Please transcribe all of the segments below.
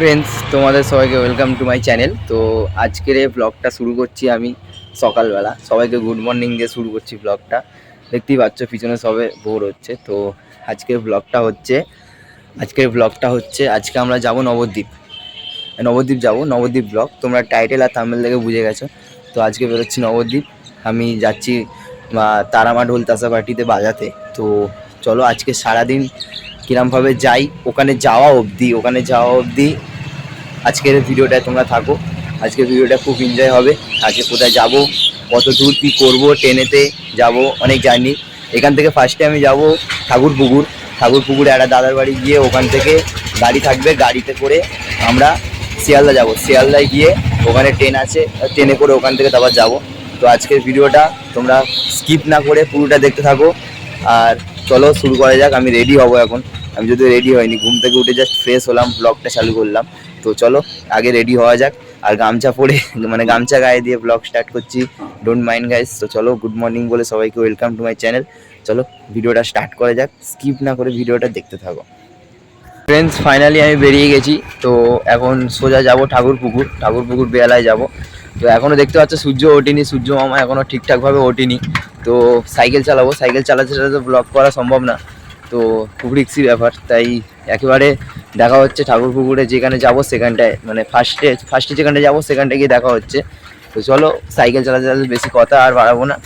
Friends তোমাদের সবাইকে welcome to my channel তো আজকের এই ব্লগটা শুরু করছি আমি সকালবেলা। সবাইকে গুড মর্নিং দিয়ে শুরু করছি ব্লগটা দেখতেই পাচ্ছ, পিছনে সবে ভোর হচ্ছে। তো আজকের ব্লগটা হচ্ছে, আজকের ব্লগটা হচ্ছে, আজকে আমরা যাব নবদ্বীপ। নবদ্বীপ যাব, নবদ্বীপ ব্লগ তোমরা টাইটেল আর তামিল দেখে বুঝে গেছো। তো আজকে বেরোচ্ছি নবদ্বীপ। আমি যাচ্ছি তারামা ঢোল তাসা পার্টিতে বাজাতে। তো চলো আজকে সারাদিন কিরমভাবে যাই, ওখানে যাওয়া অবধি, ওখানে যাওয়া অবধি আজকের ভিডিওটায় তোমরা থাকো। আজকের ভিডিওটা খুব এনজয় হবে। আজকে কোথায় যাব? কত দূর কী করব? ট্রেনেতে যাব? অনেক জার্নি। এখান থেকে ফার্স্টে আমি যাব ঠাকুর পুকুর ঠাকুর পুকুরে একটা দাদার বাড়ি গিয়ে ওখান থেকে গাড়ি থাকবে। গাড়িতে করে আমরা শিয়ালদা যাব। শিয়ালদায় গিয়ে ওখানে ট্রেন আছে। ট্রেনে করে ওখান থেকে তারপর যাব। তো আজকের ভিডিওটা তোমরা স্কিপ না করে পুরোটা দেখতে থাকো। আর চলো শুরু করা যাক। আমি রেডি হব এখন। আমি যদি রেডি হয়নি, ঘুম থেকে উঠে জাস্ট ফ্রেশ হলাম ব্লগটা চালু করলাম। তো চলো, আগে রেডি হওয়া যাক। আর গামছা পরে মানে গামছা গায়ে দিয়ে ব্লগ স্টার্ট করছি। ডোন্ট মাইন্ড গাইস তো চলো গুড মর্নিং বলে সবাইকে ওয়েলকাম টু মাই চ্যানেল চলো, ভিডিওটা স্টার্ট করা যাক। স্কিপ না করে ভিডিওটা দেখতে থাকো। ফ্রেন্ডস ফাইনালি আমি বেরিয়ে গেছি। তো এখন সোজা যাব ঠাকুর পুকুর ঠাকুর পুকুর বেলায় যাব। তো এখনও দেখতে পাচ্ছ, সূর্য ওঠেনি, সূর্য মামা এখনও ঠিকঠাকভাবে ওঠেনি। তো সাইকেল চালাবো। সাইকেল চালাতে চালাতে ব্লগ করা সম্ভব না। তো খুব রিক্সি ব্যাপার। তাই একেবারে দেখা হচ্ছে ঠাকুর পুকুরে যেখানে যাব সেখানটায় মানে ফার্স্টে ফার্স্টে যেখানটায় যাব সেখানটায় গিয়ে দেখা হচ্ছে। তো চলো সাইকেল চালাতে চালাতে বেশি কথা আর বাড়াবো না।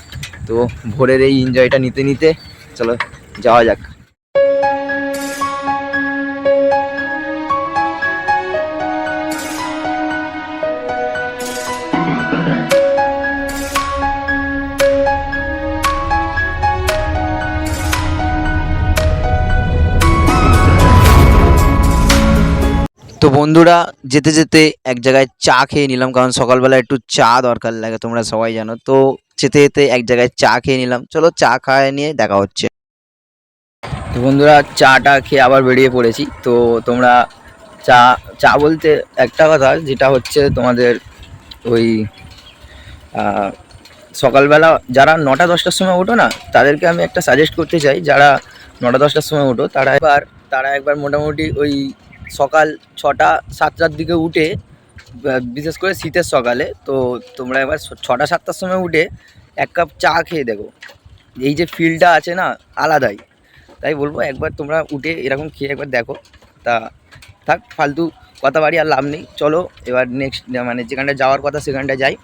তো ভোরের এই এনজয়টা নিতে নিতে চলো, যাওয়া যাক। তো বন্ধুরা, যেতে যেতে এক জায়গায় চা খেয়ে নিলাম, কারণ সকালবেলা একটু চা দরকার লাগে, তোমরা সবাই জানো। তো যেতে যেতে এক জায়গায় চা খেয়ে নিলাম। চলো চা খাওয়া নিয়ে দেখা হচ্ছে। তো বন্ধুরা, চাটা খেয়ে আবার বেরিয়ে পড়েছি। তো তোমরা চা চা বলতে একটা কথা, যেটা হচ্ছে তোমাদের ওই সকালবেলা যারা নটা, দশটার সময় ওঠো না, তাদেরকে আমি একটা সাজেস্ট করতে চাই, যারা নটা, দশটার সময় ওঠো, তারা একবার তারা একবার মোটামুটি ওই সকাল ছটা, সাতটার দিকে উঠে বিশেষ করে শীতের সকালে, তো তোমরা একবার ছ- ছটা, সাতটার সময় উঠে এক কাপ চা খেয়ে দেখো। এই যে ফিলটা আছে না, আলাদাই। তাই বলব একবার তোমরা উঠে এরকম খেয়ে একবার দেখো। তা থাক, ফালতু কথা বাড়ি আর লাভ নেই। চলো, এবার নেক্সট মানে যেখানটা যাওয়ার কথা সেখানটা যাই।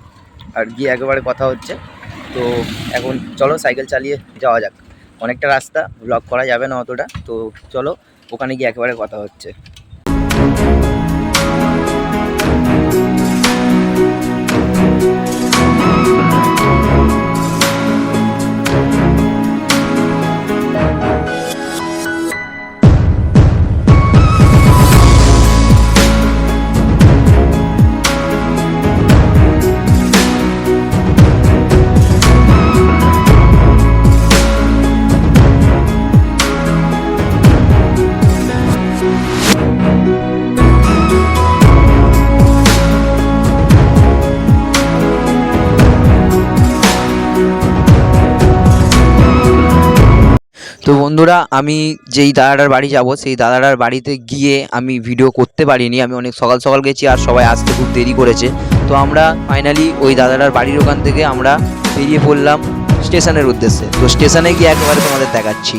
আর গিয়ে একেবারে কথা হচ্ছে। তো এখন চলো, সাইকেল চালিয়ে যাওয়া যাক। অনেকটা রাস্তা ব্লক করা যাবে না অতটা। তো চলো, ওখানে গিয়ে একেবারে কথা হচ্ছে। তো বন্ধুরা, আমি যেই দাদাটার বাড়ি যাব, সেই দাদাটার বাড়িতে গিয়ে আমি ভিডিও করতে পারিনি। আমি অনেক সকাল সকাল গেছি আর সবাই আসতে খুব দেরি করেছে। তো আমরা ফাইনালি ওই দাদাটার বাড়ির ওখান থেকে আমরা বেরিয়ে পড়লাম স্টেশনের উদ্দেশ্যে। তো স্টেশনে গিয়ে একেবারে তোমাদের দেখাচ্ছি।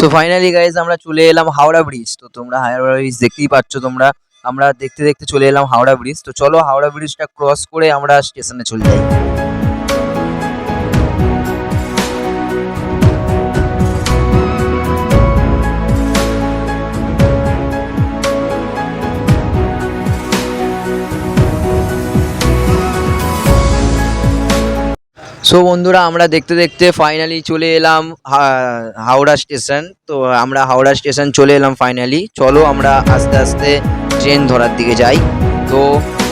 সো ফাইনালি গাইজ আমরা চলে এলাম হাওড়া ব্রিজ তো তোমরা হাওড়া ব্রিজ দেখতেই পাচ্ছ তোমরা। আমরা দেখতে দেখতে চলে এলাম হাওড়া ব্রিজ তো চলো হাওড়া ব্রিজটা ক্রস করে আমরা স্টেশনে চলে যাই। সো বন্ধুরা, আমরা দেখতে দেখতে ফাইনালি চলে এলাম হাওড়া স্টেশন তো, আমরা হাওড়া স্টেশন চলে এলাম ফাইনালি চলো, আমরা আস্তে আস্তে ট্রেন ধরার দিকে যাই। তো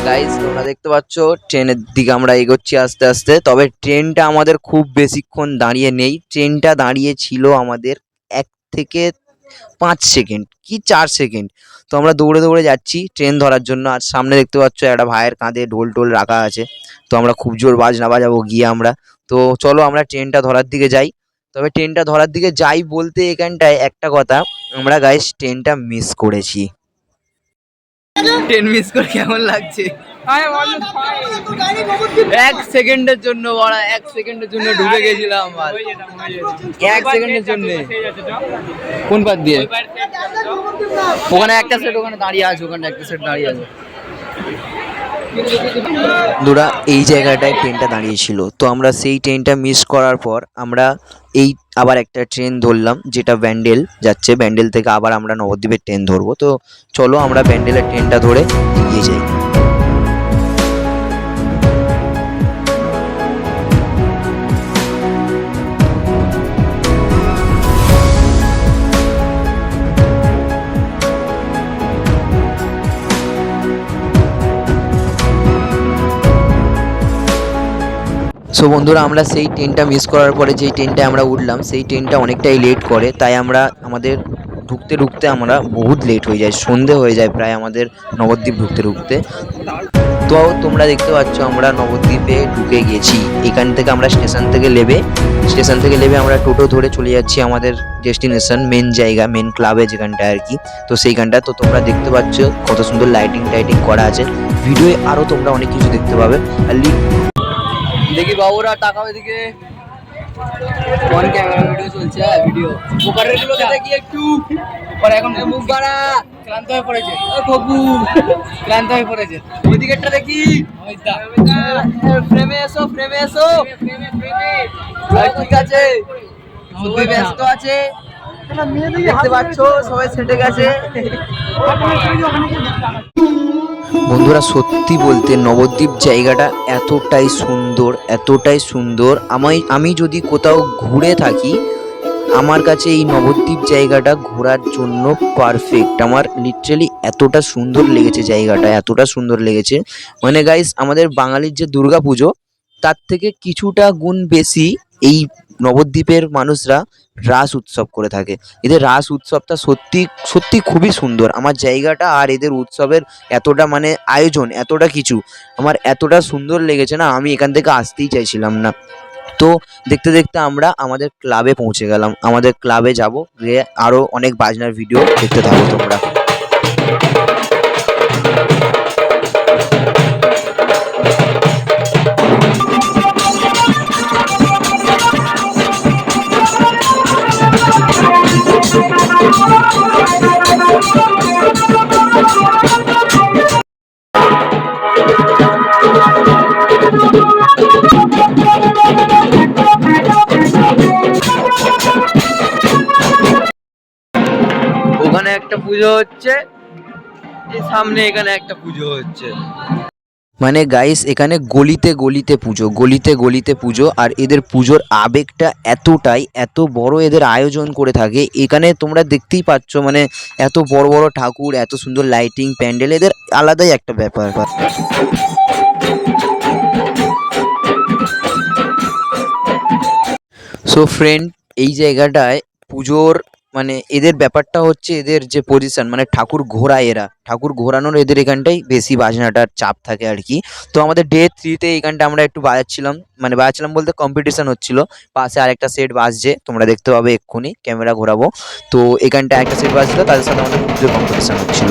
গাইজ তোমরা দেখতে পাচ্ছ ট্রেনের দিকে আমরা এগোচ্ছি আস্তে আস্তে। তবে ট্রেনটা আমাদের খুব বেশিক্ষণ দাঁড়িয়ে নেই। ট্রেনটা দাঁড়িয়ে ছিল আমাদের এক থেকে পাঁচ সেকেন্ড কি চার সেকেন্ড তো, আমরা দৌড়ে দৌড়ে যাচ্ছি ট্রেন ধরার জন্য। আর সামনে দেখতে পাচ্ছ, একটা ভাইয়ের কাঁধে ঢোল টোল রাখা আছে। তো আমরা খুব জোর বাজনা বাজাবো গিয়ে আমরা। তো চলো আমরা ট্রেনটা ধরার দিকে যাই। তবে ট্রেনটা ধরার দিকে যাই বলতে এখানটায় একটা কথা আমরা গাইস ট্রেনটা মিস করেছি। ট্রেন মিস করে কেমন লাগছে? এক সেকেন্ডের জন্য বড়া এক সেকেন্ডের জন্য ঢুকে গেছিলাম আমার এক সেকেন্ডের জন্য। কোন পাত দিয়ে? ওখানে একটা সেট ওখানে দাঁড়িয়ে আছে ওখানে একটা সেট দাঁড়িয়ে আছে। বন্ধুরা, এই জায়গাটায় ট্রেনটা দাঁড়িয়েছিল। তো আমরা সেই ট্রেনটা মিস করার পর আমরা এই আবার একটা ট্রেন ধরলাম, যেটা ব্যান্ডেল যাচ্ছে। ব্যান্ডেল থেকে আবার আমরা নবদ্বীপের ট্রেন ধরবো। তো চলো আমরা ব্যান্ডেলের ট্রেনটা ধরে এগিয়ে যাই। সো বন্ধুরা, আমরা সেই ট্রেনটা মিস করার পরে যেই ট্রেনটা আমরা উঠলাম, সেই ট্রেনটা অনেকটাই লেট করে। তাই আমরা আমাদের ঢুকতে ঢুকতে আমরা বহুত লেট হয়ে যায় সন্ধে হয়ে যায় প্রায় আমাদের নবদ্বীপ ঢুকতে ঢুকতে। তো, তোমরা দেখতে পাচ্ছ আমরা নবদ্বীপে ঢুকে গেছি। এখান থেকে আমরা স্টেশন থেকে নেবে স্টেশন থেকে নেবে আমরা টোটো ধরে চলে যাচ্ছি আমাদের ডেস্টিনেশন মেন জায়গা মেন ক্লাবে যেখানটা আর কি। তো, সেইখানটা, তো তোমরা দেখতে পাচ্ছ কত সুন্দর লাইটিং টাইটিং করা আছে। ভিডিওয়ে আরও তোমরা অনেক কিছু দেখতে পাবে। আর দেখি বাবুরা টাকা ওইদিকে। অন ক্যামেরা ভিডিও চলছে হ্যাঁ ভিডিও। ওপারেরগুলো দেখি একটু পরে এখন মুখ বাড়া। ক্লান্ত হয়ে পড়েছে। ও খবু। ক্লান্ত হয়ে পড়েছে। ওইদিকেরটা দেখি। ফ্রেমে এসো ফ্রেমে এসো হ্যাঁ, ঠিক আছে। সবাই ব্যস্ত আছে। দেখতে পাচ্ছ সবাই সেটে গেছে। বন্ধুরা সত্যি বলতে নবদ্বীপ জায়গাটা এতটাই সুন্দর এতটাই সুন্দর। আমায় আমি যদি কোথাও ঘুরে থাকি আমার কাছে এই নবদ্বীপ জায়গাটা ঘোরার জন্য পারফেক্ট আমার লিটারালি এতটা সুন্দর লেগেছে জায়গাটা এতটা সুন্দর লেগেছে। মানে গাইস আমাদের বাঙালির যে দুর্গা পুজো তার থেকে কিছুটা গুণ বেশি এই নবদ্বীপের মানুষরা রাস উৎসব করে থাকে। এদের রাস উৎসবটা সত্যি সত্যি খুবই সুন্দর। আমার জায়গাটা আর এদের উৎসবের এতটা মানে আয়োজন, এতটা কিছু আমার এতটা সুন্দর লেগেছে না, আমি এখান থেকে আসতেই চাইছিলাম না। তো দেখতে দেখতে আমরা আমাদের ক্লাবে পৌঁছে গেলাম। আমাদের ক্লাবে যাব, গিয়ে আরও অনেক বাজনার ভিডিও দেখতে থাকো তোমরা। ওখানে একটা পুজো হচ্ছে, এই সামনে এখানে একটা পুজো হচ্ছে। মানে গাইস এখানে গলিতে গলিতে পুজো, গলিতে গলিতে পুজো, আর এদের পুজোর আবেগটা এতটাই, এত বড় এদের আয়োজন করে থাকে। এখানে তোমরা দেখতেই পাচ্ছ মানে এত বড় বড় ঠাকুর, এত সুন্দর লাইটিং প্যান্ডেল, এদের আলাদাই একটা ব্যাপার। সো ফ্রেন্ড এই জায়গাটায় পুজোর মানে এদের ব্যাপারটা হচ্ছে এদের যে পজিশন মানে ঠাকুর ঘোরায় এরা। ঠাকুর ঘোরানোর এদের এখানটাই বেশি বাজনাটার চাপ থাকে আর কি। তো আমাদের ডে থ্রিতে এখানটা আমরা একটু বাজাচ্ছিলাম মানে বাজাচ্ছিলাম বলতে কম্পিটিশন হচ্ছিল। পাশে আরেকটা সেট বাজছে, তোমরা দেখতে পাবে এক্ষুনি ক্যামেরা ঘোরাবো। তো এখানটা একটা সেট বাজছিল, তাদের সাথে আমাদের পুজোর কম্পিটিশন হচ্ছিল।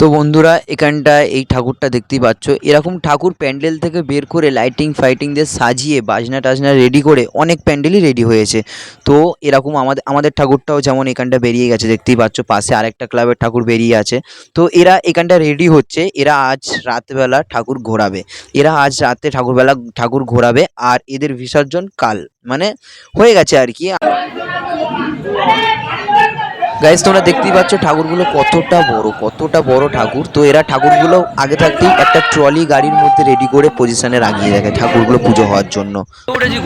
তো বন্ধুরা, এখানটায় এই ঠাকুরটা দেখতেই পাচ্ছ। এরকম ঠাকুর প্যান্ডেল থেকে বের করে লাইটিং ফাইটিং দিয়ে সাজিয়ে বাজনা টাজনা রেডি করে অনেক প্যান্ডেলই রেডি হয়েছে। তো এরকম আমাদের আমাদের ঠাকুরটাও যেমন এখানটা বেরিয়ে গেছে, দেখতেই পাচ্ছ, পাশে আরেকটা ক্লাবের ঠাকুর বেরিয়ে আছে। তো এরা এখানটা রেডি হচ্ছে, এরা আজ রাতবেলা ঠাকুর ঘোরাবে। এরা আজ রাতে ঠাকুরবেলা ঠাকুর ঘোরাবে, আর এদের বিসর্জন কাল। মানে হয়ে গেছে আর কি। গাইজ তোমরা দেখতেই পাচ্ছ ঠাকুরগুলো কতটা বড় কতটা বড় ঠাকুর। তো এরা ঠাকুরগুলো আগে থাকতেই একটা ট্রলি গাড়ির মধ্যে রেডি করে পজিশনে রাখিয়ে রাখে ঠাকুরগুলো পুজো হওয়ার জন্য।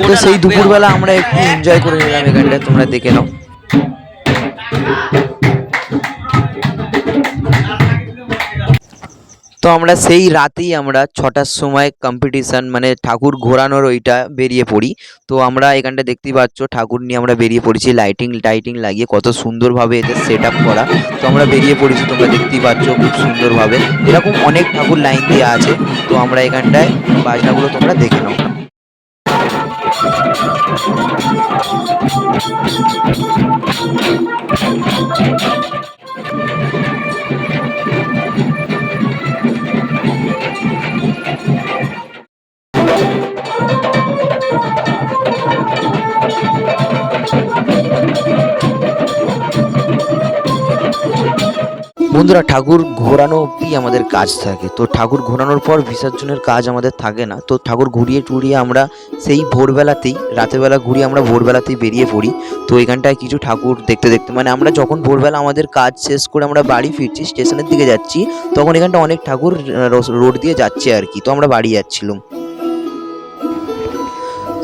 তো সেই দুপুরবেলা আমরা একটু এনজয় করে নিলাম এখানটা তোমরা দেখে নাও। তো আমরা সেই রাতেই আমরা ছটার সময় কম্পিটিশান মানে ঠাকুর ঘোরানোর ওইটা বেরিয়ে পড়ি। তো আমরা এখানটা দেখতেই পাচ্ছ, ঠাকুর নিয়ে আমরা বেরিয়ে পড়েছি লাইটিং টাইটিং লাগিয়ে কত সুন্দরভাবে এদের সেট আপ করা। তো আমরা বেরিয়ে পড়েছি, তোমরা দেখতেই পাচ্ছ খুব সুন্দরভাবে। এরকম অনেক ঠাকুর লাইন দিয়ে আছে, তো আমরা এখানটায় বাজনাগুলো তোমরা দেখে নাও। বন্ধুরা, ঠাকুর ঘোরানো অবধি আমাদের কাজ থাকে। তো ঠাকুর ঘোরানোর পর বিসর্জনের কাজ আমাদের থাকে না। তো ঠাকুর ঘুরিয়ে টুরিয়ে আমরা সেই ভোরবেলাতেই, রাতেরবেলা ঘুরিয়ে আমরা ভোরবেলাতেই বেরিয়ে পড়ি। তো এখানটায় কিছু ঠাকুর দেখতে দেখতে মানে আমরা যখন ভোরবেলা আমাদের কাজ শেষ করে আমরা বাড়ি ফিরছি, স্টেশনের দিকে যাচ্ছি, তখন এখানটা অনেক ঠাকুর রোড দিয়ে যাচ্ছে আর কি। তো আমরা বাড়ি যাচ্ছিলাম।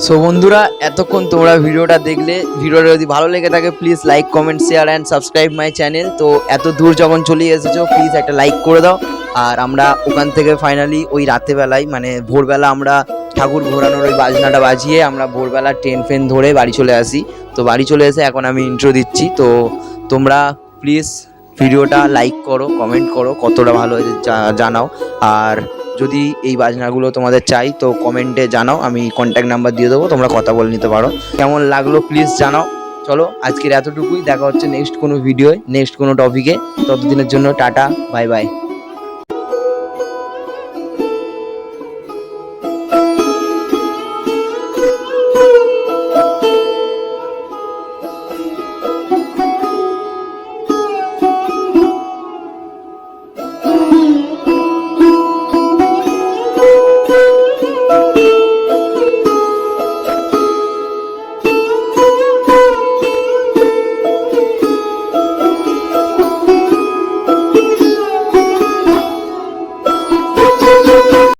সো বন্ধুরা, এতক্ষণ তোমরা ভিডিওটা দেখলে, ভিডিওটা যদি ভালো লেগে থাকে please like comment share and subscribe my channel তো, এত দূর যখন চলে এসেছ প্লিজ একটা লাইক করে দাও। আর আমরা ওখান থেকে ফাইনালি ওই রাতেবেলায় মানে ভোরবেলা আমরা ঠাকুর ঘোরানোর ওই বাজনাটা বাজিয়ে আমরা ভোরবেলা ট্রেন ফেন ধরে বাড়ি চলে আসি। তো, বাড়ি চলে এসে এখন আমি ইন্ট্রো দিচ্ছি। তো, তোমরা প্লিজ ভিডিওটা লাইক করো কমেন্ট করো, কতটা ভালো জানাও। আর যদি এই বাজনাগুলো তোমাদের চাই, তো কমেন্টে জানাও, আমি কন্ট্যাক্ট নাম্বার দিয়ে দেবো, তোমরা কথা বলে নিতে পারো। কেমন লাগল প্লিজ জানাও। চলো, আজকের এতটুকুই, দেখা হচ্ছে নেক্সট কোনো ভিডিওয় নেক্সট কোনো টপিকে ততদিনের জন্য টাটা বাই বাই